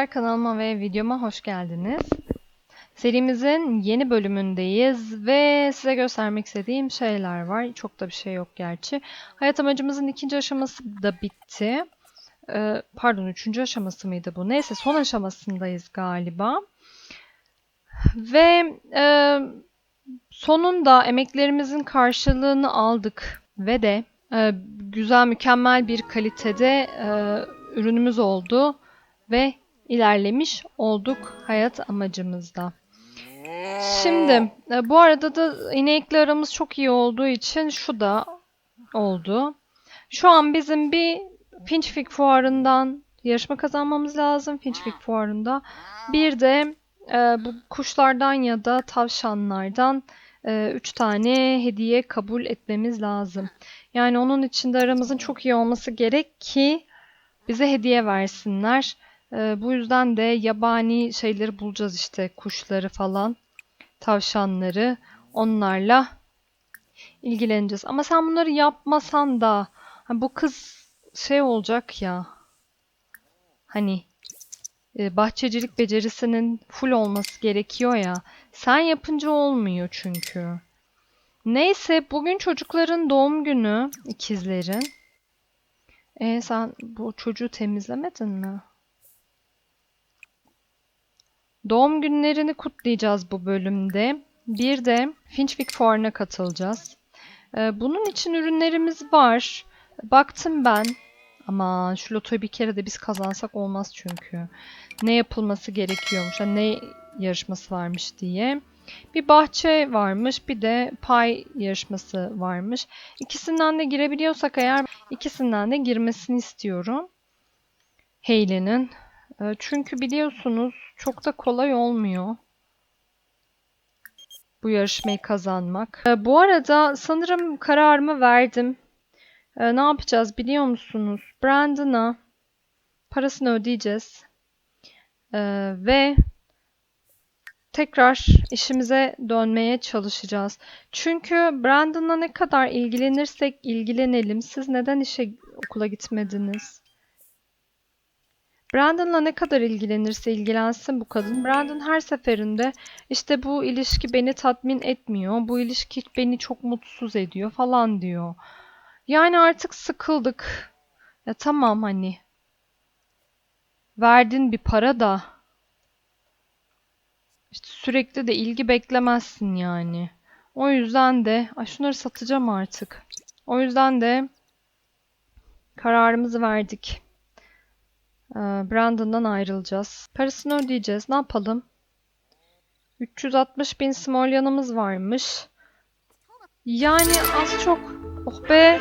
Merhabalar kanalıma ve videoma hoş geldiniz. Serimizin yeni bölümündeyiz ve size göstermek istediğim şeyler var. Çok da bir şey yok gerçi. Hayat amacımızın ikinci aşaması da bitti. Ee, pardon üçüncü aşaması mıydı bu? Neyse son aşamasındayız galiba. Ve e, sonunda emeklerimizin karşılığını aldık ve de e, güzel mükemmel bir kalitede e, ürünümüz oldu ve ilerlemiş olduk hayat amacımızda. Şimdi e, bu arada da inekle aramız çok iyi olduğu için şu da oldu. Şu an bizim bir Pinchvik fuarından yarışma kazanmamız lazım Pinchvik fuarında. Bir de e, bu kuşlardan ya da tavşanlardan 3 tane hediye kabul etmemiz lazım. Yani onun için de aramızın çok iyi olması gerek ki bize hediye versinler. Ee, bu yüzden de yabani şeyleri bulacağız işte kuşları falan, tavşanları onlarla ilgileneceğiz. Ama sen bunları yapmasan da hani bu kız şey olacak ya hani e, bahçecilik becerisinin full olması gerekiyor ya. Sen yapınca olmuyor çünkü. Neyse bugün çocukların doğum günü ikizlerin. E sen bu çocuğu temizlemedin mi? Doğum günlerini kutlayacağız bu bölümde. Bir de Finchwick Fuarı'na katılacağız. E, bunun için ürünlerimiz var. Baktım ben. Ama şu lotoyu bir kere de biz kazansak olmaz çünkü. Ne yapılması gerekiyormuş, yani ne yarışması varmış diye. Bir bahçe varmış, bir de pay yarışması varmış. İkisinden de girebiliyorsak eğer ikisinden de girmesini istiyorum. Hayley'nin. Ee, çünkü biliyorsunuz çok da kolay olmuyor. Bu yarışmayı kazanmak. Ee, bu arada sanırım kararımı verdim. Ee, ne yapacağız biliyor musunuz? Brandon'a parasını ödeyeceğiz. Ve tekrar işimize dönmeye çalışacağız. Çünkü Brandon'la ne kadar ilgilenirsek ilgilenelim. Siz neden işe okula gitmediniz? Brandon'la ne kadar ilgilenirse ilgilensin bu kadın. Brandon her seferinde işte bu ilişki beni tatmin etmiyor. Bu ilişki beni çok mutsuz ediyor falan diyor. Yani artık sıkıldık. Ya tamam hani. Verdin bir para da işte sürekli de ilgi beklemezsin yani. O yüzden de ay şunları satacağım artık. O yüzden de kararımızı verdik. Ee, Brandon'dan ayrılacağız. Parasını ödeyeceğiz. Ne yapalım? 360 bin smolyanımız varmış. Yani az çok. Oh be.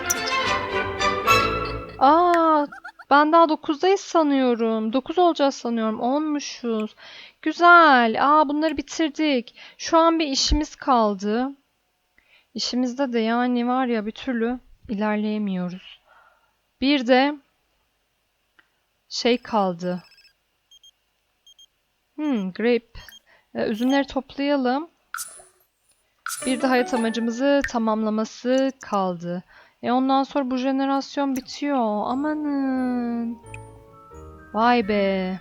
Aa, ben daha 9'dayız sanıyorum. 9 olacağız sanıyorum. 10'muşuz. Güzel. Aa bunları bitirdik. Şu an bir işimiz kaldı. İşimizde de yani var ya bir türlü ilerleyemiyoruz. Bir de şey kaldı. Hmm, grape. Ee, üzümleri toplayalım. Bir de hayat amacımızı tamamlaması kaldı. E ondan sonra bu jenerasyon bitiyor. Amanın. Vay be.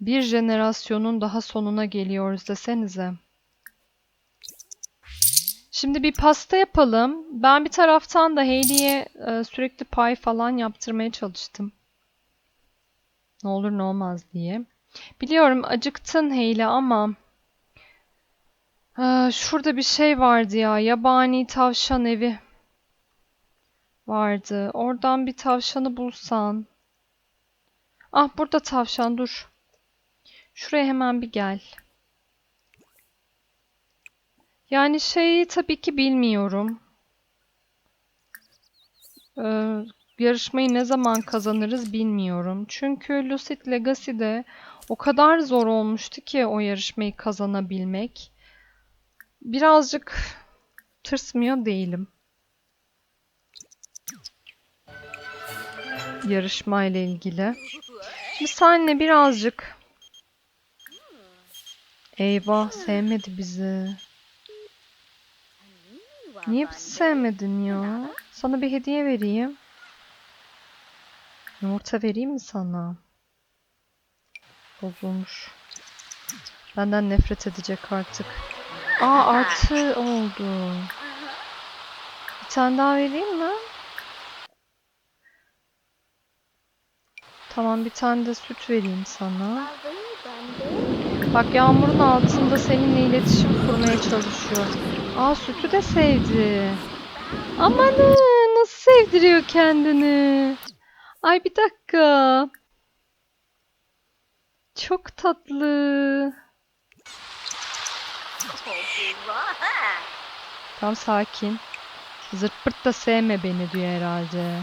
Bir jenerasyonun daha sonuna geliyoruz desenize. Şimdi bir pasta yapalım. Ben bir taraftan da Hayley'e e, sürekli pay falan yaptırmaya çalıştım. Ne olur ne olmaz diye. Biliyorum acıktın Hayley ama e, şurada bir şey vardı ya. Yabani tavşan evi vardı. Oradan bir tavşanı bulsan. Ah burada tavşan dur. Şuraya hemen bir gel. Yani şeyi tabii ki bilmiyorum. Ee, yarışmayı ne zaman kazanırız bilmiyorum. Çünkü Lucid Legacy'de o kadar zor olmuştu ki o yarışmayı kazanabilmek. Birazcık tırsmıyor değilim. Yarışma ile ilgili. Şimdi senle birazcık Eyvah sevmedi bizi. Niye bizi sevmedin ya? Sana bir hediye vereyim. Yumurta vereyim mi sana? Bozulmuş. Benden nefret edecek artık. Aa artı oldu. Bir tane daha vereyim mi? Tamam bir tane de süt vereyim sana. Bak yağmurun altında seninle iletişim kurmaya çalışıyor. Aa sütü de sevdi. Amanı nasıl sevdiriyor kendini. Ay bir dakika. Çok tatlı. Tam sakin. Zırt pırt da sevme beni diyor herhalde.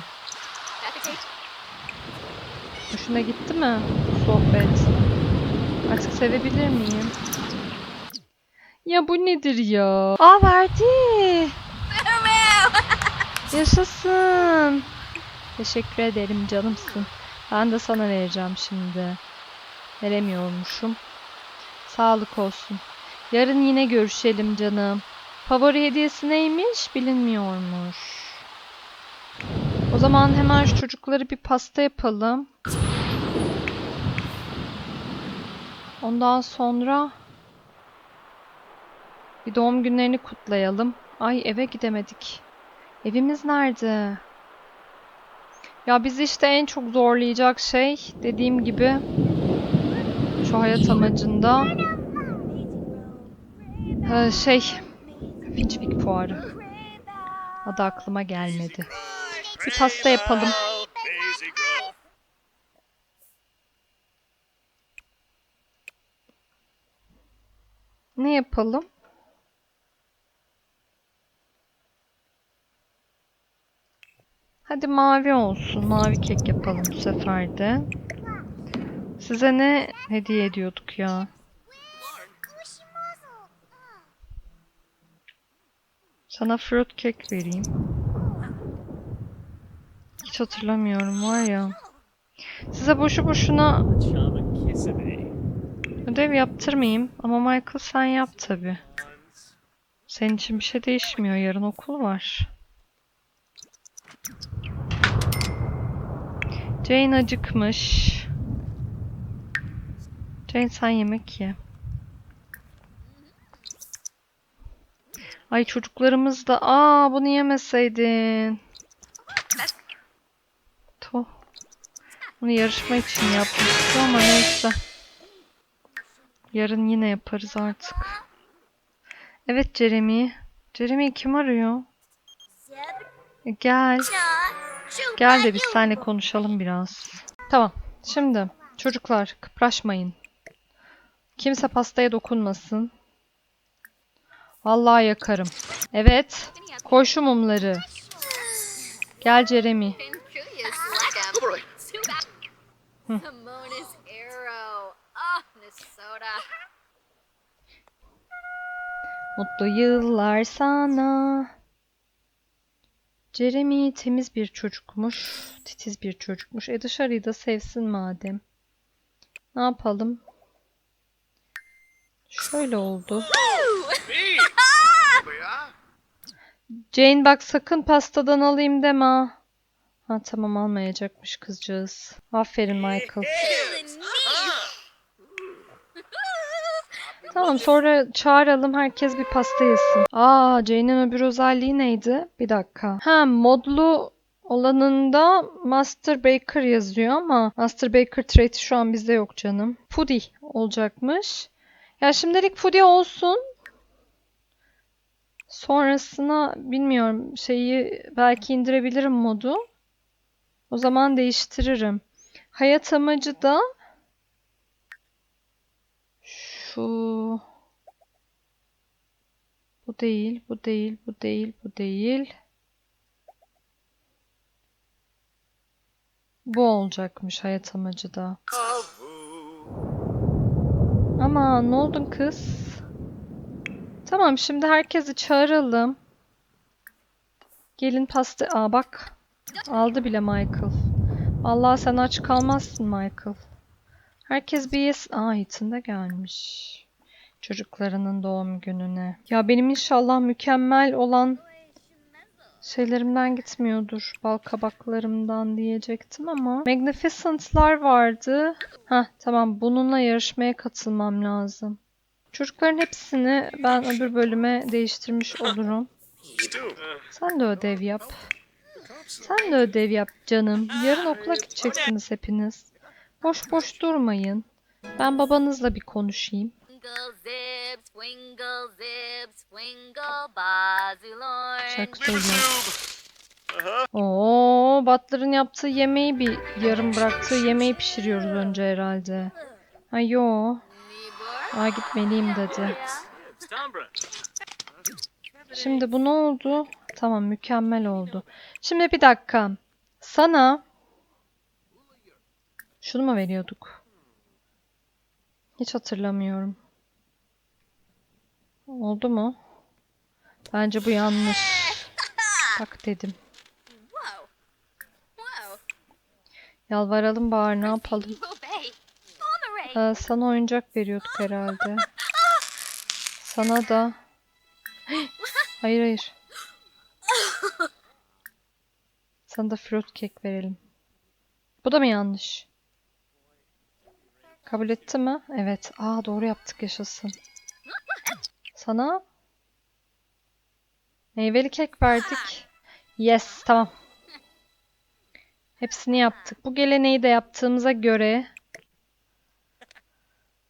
Hoşuna gitti mi sohbet? Artık sevebilir miyim? Ya bu nedir ya? Aa verdi. Yaşasın. Teşekkür ederim canımsın. Ben de sana vereceğim şimdi. Veremiyormuşum. Sağlık olsun. Yarın yine görüşelim canım. Favori hediyesi neymiş bilinmiyormuş. O zaman hemen şu çocukları bir pasta yapalım. Ondan sonra bir doğum günlerini kutlayalım. Ay eve gidemedik. Evimiz nerede? Ya bizi işte en çok zorlayacak şey dediğim gibi şu hayat amacında ee, şey Finchwick fuarı. Adı aklıma gelmedi. Bir pasta yapalım. Ne yapalım? Hadi mavi olsun. Mavi kek yapalım bu sefer de. Size ne hediye ediyorduk ya? Sana fruit kek vereyim. Hiç hatırlamıyorum var ya. Size boşu boşuna ödev yaptırmayayım ama Michael sen yap tabi. Senin için bir şey değişmiyor. Yarın okul var. Jane acıkmış. Jane sen yemek ye. Ay çocuklarımız da aa bunu yemeseydin. Tuh. Bunu yarışma için yapmıştı ama neyse. Yarın yine yaparız artık. Evet Jeremy. Jeremy kim arıyor? E, gel. Gel de biz seninle konuşalım biraz. Tamam. Şimdi çocuklar kıpraşmayın. Kimse pastaya dokunmasın. Vallahi yakarım. Evet. Koy şu mumları. Gel Jeremy. Mutlu yıllar sana. Jeremy temiz bir çocukmuş. Titiz bir çocukmuş. E dışarıyı da sevsin madem. Ne yapalım? Şöyle oldu. Jane bak sakın pastadan alayım deme. ha. Ha tamam almayacakmış kızcağız. Aferin Michael. Tamam sonra çağıralım herkes bir pasta yesin. Aa Jane'in öbür özelliği neydi? Bir dakika. Ha modlu olanında Master Baker yazıyor ama Master Baker trait'i şu an bizde yok canım. Foodie olacakmış. Ya şimdilik foodie olsun. Sonrasına bilmiyorum şeyi belki indirebilirim modu. O zaman değiştiririm. Hayat amacı da şu bu değil, bu değil, bu değil, bu değil. Bu olacakmış hayat amacı da. Ama ne oldun kız? Tamam şimdi herkesi çağıralım. Gelin pasta... Aa bak. Aldı bile Michael. Allah sen aç kalmazsın Michael. Herkes bir Ethan da gelmiş. Çocuklarının doğum gününe. Ya benim inşallah mükemmel olan şeylerimden gitmiyordur. Bal kabaklarımdan diyecektim ama. Magnificent'lar vardı. Heh tamam bununla yarışmaya katılmam lazım. Çocukların hepsini ben öbür bölüme değiştirmiş olurum. Sen de ödev yap. Sen de ödev yap canım. Yarın okula gideceksiniz hepiniz. Boş boş durmayın. Ben babanızla bir konuşayım. Şarkı söylüyor. Oo, Butler'ın yaptığı yemeği bir yarım bıraktığı yemeği pişiriyoruz önce herhalde. Ay yo. Aa gitmeliyim dedi. Şimdi bu ne oldu? Tamam mükemmel oldu. Şimdi bir dakika. Sana şunu mu veriyorduk? Hiç hatırlamıyorum. Oldu mu? Bence bu yanlış. Bak dedim. Yalvaralım bari ne yapalım? Ee, sana oyuncak veriyorduk herhalde. Sana da. Hayır hayır. Sana da fruit cake verelim. Bu da mı yanlış? Kabul etti mi? Evet. Aa doğru yaptık yaşasın. Sana meyveli kek verdik. Yes tamam. Hepsini yaptık. Bu geleneği de yaptığımıza göre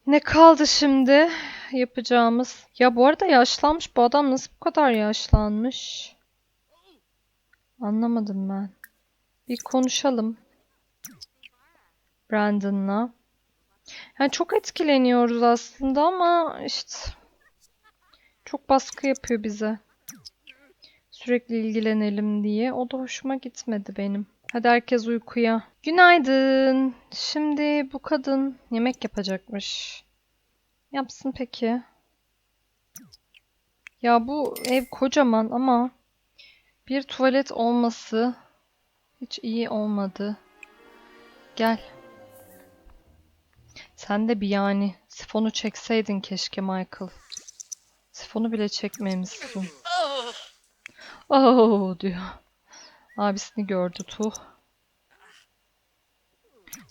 ne kaldı şimdi yapacağımız? Ya bu arada yaşlanmış bu adam nasıl bu kadar yaşlanmış? Anlamadım ben. Bir konuşalım. Brandon'la. Yani çok etkileniyoruz aslında ama işte çok baskı yapıyor bize. Sürekli ilgilenelim diye. O da hoşuma gitmedi benim. Hadi herkes uykuya. Günaydın. Şimdi bu kadın yemek yapacakmış. Yapsın peki. Ya bu ev kocaman ama bir tuvalet olması hiç iyi olmadı. Gel. Sen de bir yani sifonu çekseydin keşke Michael. Sifonu bile çekmemişsin. Oh diyor. Abisini gördü tuh.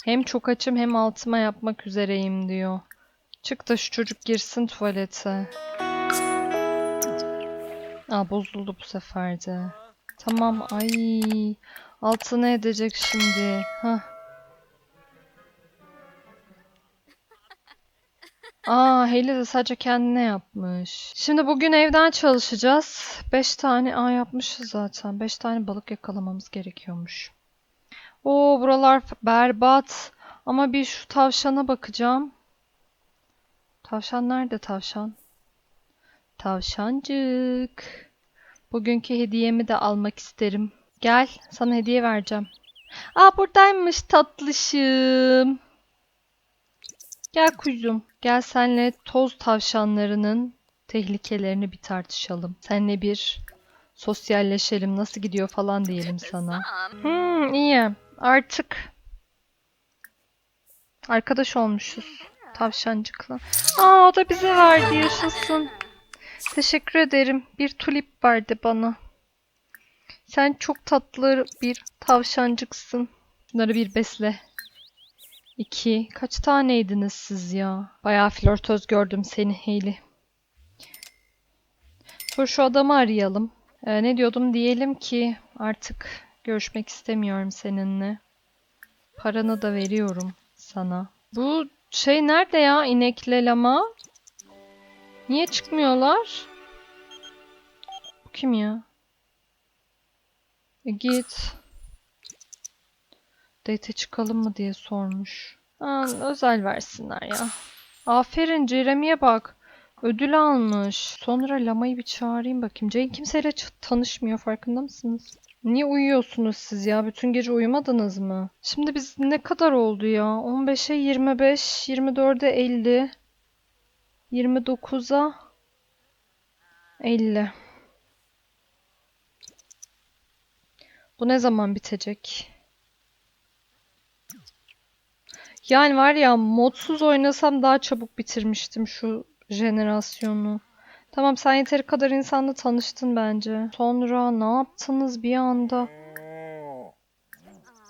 Hem çok açım hem altıma yapmak üzereyim diyor. Çık da şu çocuk girsin tuvalete. Aa bozuldu bu sefer de. Tamam ay. Altına edecek şimdi. Hah. Aa Hayley de sadece kendine yapmış. Şimdi bugün evden çalışacağız. 5 tane aa yapmışız zaten. 5 tane balık yakalamamız gerekiyormuş. Oo buralar berbat. Ama bir şu tavşana bakacağım. Tavşan nerede tavşan? Tavşancık. Bugünkü hediyemi de almak isterim. Gel, sana hediye vereceğim. Aa buradaymış tatlışım. Gel kuzum. Gel senle toz tavşanlarının tehlikelerini bir tartışalım. Senle bir sosyalleşelim. Nasıl gidiyor falan diyelim sana. Hmm, iyi. Artık arkadaş olmuşuz tavşancıkla. Aa o da bize verdi yaşasın. Teşekkür ederim. Bir tulip verdi bana. Sen çok tatlı bir tavşancıksın. Bunları bir besle. İki. Kaç taneydiniz siz ya? Bayağı flörtöz gördüm seni Hayley. Sonra şu adamı arayalım. Ee, ne diyordum? Diyelim ki artık görüşmek istemiyorum seninle. Paranı da veriyorum sana. Bu şey nerede ya? İnekle lama? Niye çıkmıyorlar? Bu kim ya? E git. Date çıkalım mı diye sormuş. Aa, özel versinler ya. Aferin Jeremy'e bak. Ödül almış. Sonra Lama'yı bir çağırayım bakayım. Jane kimseyle tanışmıyor farkında mısınız? Niye uyuyorsunuz siz ya? Bütün gece uyumadınız mı? Şimdi biz ne kadar oldu ya? 15'e 25, 24'e 50, 29'a 50. Bu ne zaman bitecek? Yani var ya modsuz oynasam daha çabuk bitirmiştim şu jenerasyonu. Tamam sen yeteri kadar insanla tanıştın bence. Sonra ne yaptınız bir anda?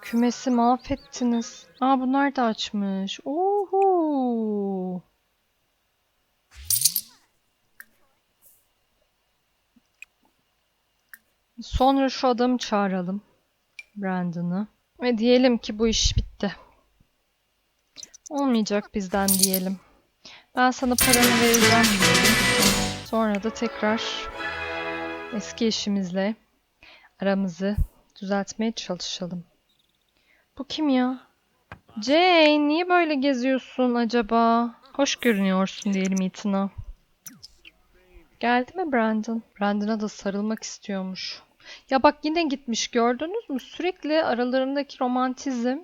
Kümesi mahvettiniz. Aa bunlar da açmış. Oho. Sonra şu adamı çağıralım. Brandon'ı. Ve diyelim ki bu iş bitti. Olmayacak bizden diyelim. Ben sana paranı vereceğim. Sonra da tekrar eski eşimizle aramızı düzeltmeye çalışalım. Bu kim ya? Jane, niye böyle geziyorsun acaba? Hoş görünüyorsun diyelim Ethan'a. Geldi mi Brandon? Brandon'a da sarılmak istiyormuş. Ya bak yine gitmiş gördünüz mü? Sürekli aralarındaki romantizm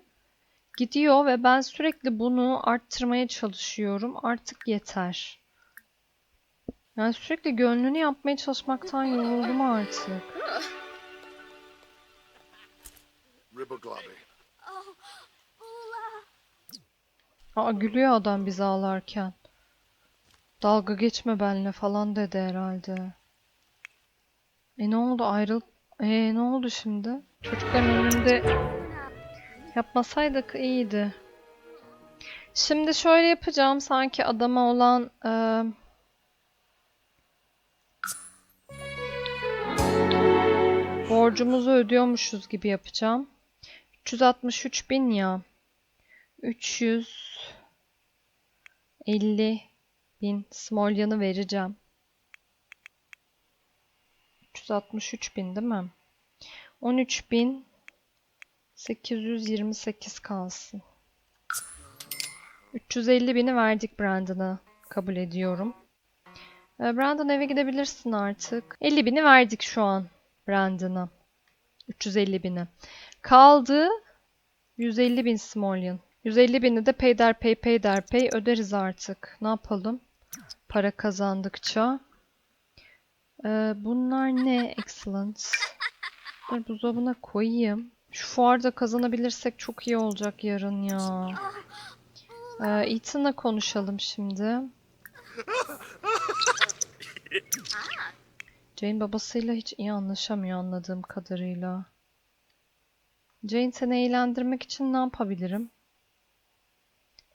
gidiyor ve ben sürekli bunu arttırmaya çalışıyorum. Artık yeter. Yani sürekli gönlünü yapmaya çalışmaktan yoruldum artık. Aa gülüyor adam biz ağlarken. Dalga geçme benimle falan dedi herhalde. E ne oldu ayrılıp... E ne oldu şimdi? Çocukların önünde yapmasaydık iyiydi. Şimdi şöyle yapacağım sanki adama olan eee, borcumuzu ödüyormuşuz gibi yapacağım. 363 bin ya. 350 bin smolyanı vereceğim. 363 bin değil mi? 13 bin 828 kalsın. 350 bini verdik Brandon'a. Kabul ediyorum. Ee, Brandon eve gidebilirsin artık. 50 bini verdik şu an Brandon'a. 350 bini. Kaldı 150 bin smolyan. 150 bini de peyderpey peyderpey öderiz artık. Ne yapalım? Para kazandıkça. Ee, bunlar ne? Excellent. Bunları buzdolabına koyayım. Şu fuarda kazanabilirsek çok iyi olacak yarın ya. Ee, Ethan'la konuşalım şimdi. Jane babasıyla hiç iyi anlaşamıyor anladığım kadarıyla. Jane seni eğlendirmek için ne yapabilirim?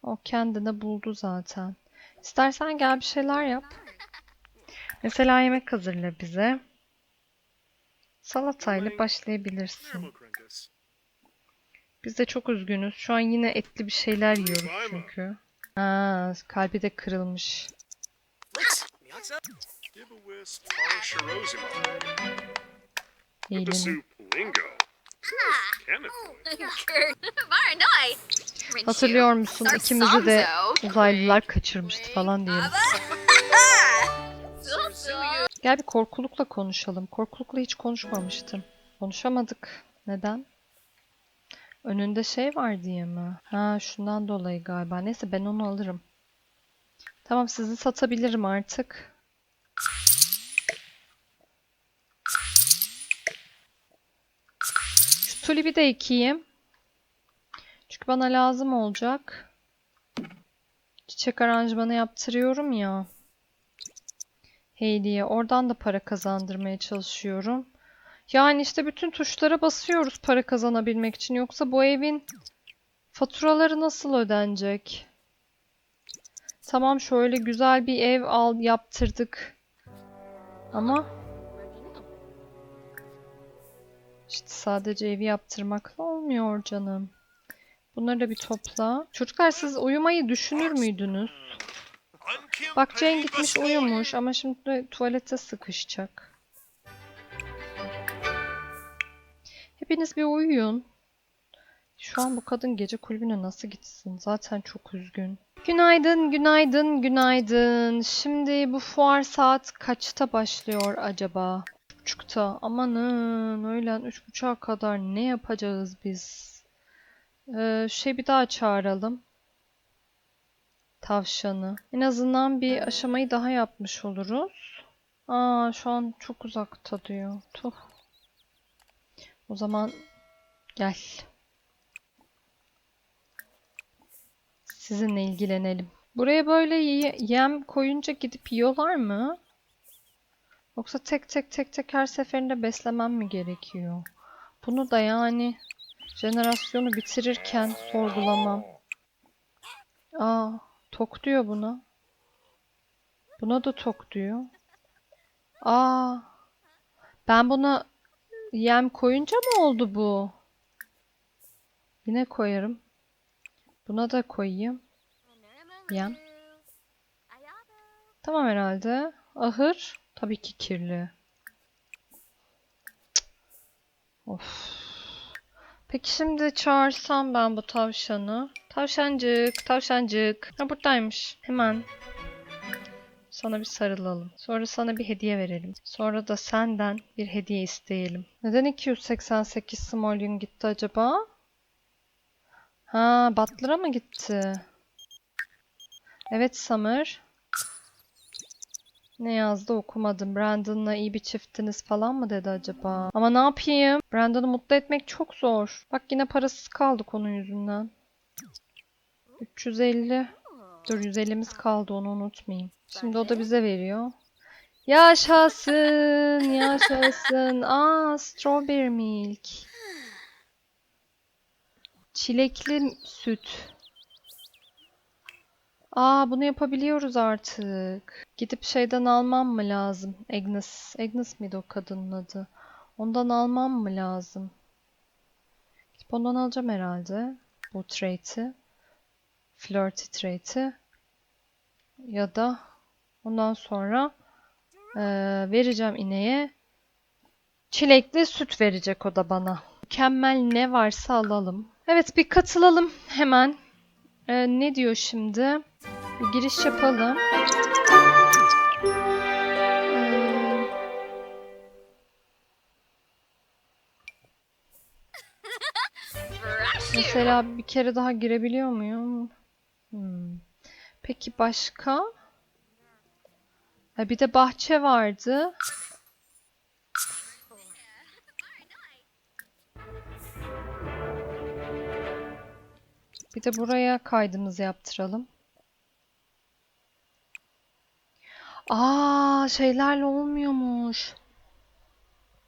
O kendine buldu zaten. İstersen gel bir şeyler yap. Mesela yemek hazırla bize. Salatayla başlayabilirsin. Biz de çok üzgünüz. Şu an yine etli bir şeyler yiyoruz çünkü. Ha, kalbi de kırılmış. Eğlenin. Hatırlıyor musun? İkimizi de uzaylılar kaçırmıştı falan diyelim. Gel bir korkulukla konuşalım. Korkulukla hiç konuşmamıştım. Konuşamadık. Neden? Önünde şey var diye mi? Ha şundan dolayı galiba. Neyse ben onu alırım. Tamam sizi satabilirim artık. Şu tulipi de ekeyim. Çünkü bana lazım olacak. Çiçek aranjmanı yaptırıyorum ya. Hayley'e. Oradan da para kazandırmaya çalışıyorum. Yani işte bütün tuşlara basıyoruz para kazanabilmek için. Yoksa bu evin faturaları nasıl ödenecek? Tamam şöyle güzel bir ev al yaptırdık. Ama işte sadece evi yaptırmakla olmuyor canım. Bunları da bir topla. Çocuklar siz uyumayı düşünür müydünüz? Bak Jane gitmiş uyumuş ama şimdi tuvalete sıkışacak. Hepiniz bir uyuyun. Şu an bu kadın gece kulübüne nasıl gitsin? Zaten çok üzgün. Günaydın, günaydın, günaydın. Şimdi bu fuar saat kaçta başlıyor acaba? Buçukta. Amanın öğlen üç buçuğa kadar ne yapacağız biz? Ee, şey bir daha çağıralım. Tavşanı. En azından bir aşamayı daha yapmış oluruz. Aa şu an çok uzakta diyor. Tuh. O zaman gel. Sizinle ilgilenelim. Buraya böyle ye- yem koyunca gidip yiyorlar mı? Yoksa tek tek tek tek her seferinde beslemem mi gerekiyor? Bunu da yani jenerasyonu bitirirken sorgulamam. Aa, tok diyor buna. Buna da tok diyor. Aa, ben buna yem koyunca mı oldu bu? Yine koyarım. Buna da koyayım. Yem. Tamam herhalde. Ahır tabii ki kirli. Of. Peki şimdi çağırsam ben bu tavşanı. Tavşancık, tavşancık. Ha buradaymış. Hemen sana bir sarılalım. Sonra sana bir hediye verelim. Sonra da senden bir hediye isteyelim. Neden 288 simoleon gitti acaba? Ha, Butler'a mı gitti? Evet Summer. Ne yazdı okumadım. Brandon'la iyi bir çiftiniz falan mı dedi acaba? Ama ne yapayım? Brandon'ı mutlu etmek çok zor. Bak yine parasız kaldık onun yüzünden. 350. Dur 150'miz kaldı onu unutmayayım. Şimdi o da bize veriyor. Yaşasın, yaşasın. Aa, strawberry milk. Çilekli süt. Aa, bunu yapabiliyoruz artık. Gidip şeyden almam mı lazım? Agnes. Agnes miydi o kadının adı? Ondan almam mı lazım? Gidip ondan alacağım herhalde. Bu trait'i. Flirty trait'i. Ya da ondan sonra eee, vereceğim ineğe. Çilekli süt verecek o da bana. Mükemmel ne varsa alalım. Evet bir katılalım hemen. Ee, ne diyor şimdi? Bir giriş yapalım. Ee, mesela bir kere daha girebiliyor muyum? Hmm. Peki başka? Ha, bir de bahçe vardı. Bir de buraya kaydımızı yaptıralım. Aa, şeylerle olmuyormuş.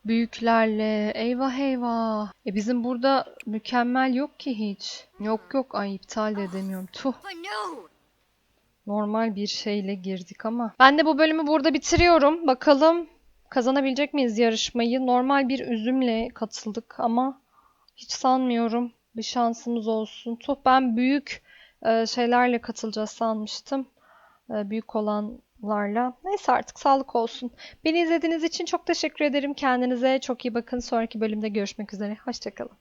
Büyüklerle. Eyvah eyvah. E bizim burada mükemmel yok ki hiç. Yok yok. Ay iptal de edemiyorum. Tuh. No! Normal bir şeyle girdik ama. Ben de bu bölümü burada bitiriyorum. Bakalım kazanabilecek miyiz yarışmayı? Normal bir üzümle katıldık ama hiç sanmıyorum bir şansımız olsun. Tuh ben büyük e, şeylerle katılacağız sanmıştım. E, büyük olanlarla. Neyse artık sağlık olsun. Beni izlediğiniz için çok teşekkür ederim. Kendinize çok iyi bakın. Sonraki bölümde görüşmek üzere. Hoşçakalın.